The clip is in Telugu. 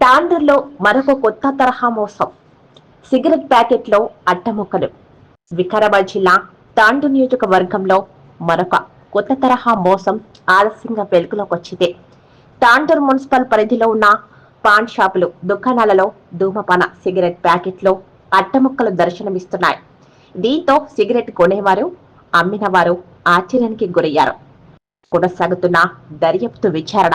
తాండూరులో మరొక కొత్త తరహా మోసం. సిగరెట్ ప్యాకెట్లో అట్టముక్కలు వికారాబాద్ జిల్లా తాండూరు నియోజకవర్గంలో మరొక కొత్త తరహా మోసం ఆలస్యంగా వెలుగులోకి వచ్చింది మున్సిపల్ పరిధిలో ఉన్న పాన్ షాపులు దుకాణాలలో ధూమపాన సిగరెట్ ప్యాకెట్లో అట్టముక్కలు దర్శనమిస్తున్నాయి. దీంతో సిగరెట్ కొనేవారు అమ్మినవారు ఆశ్చర్యానికి గురయ్యారు. కొనసాగుతున్న దర్యాప్తు విచారణ.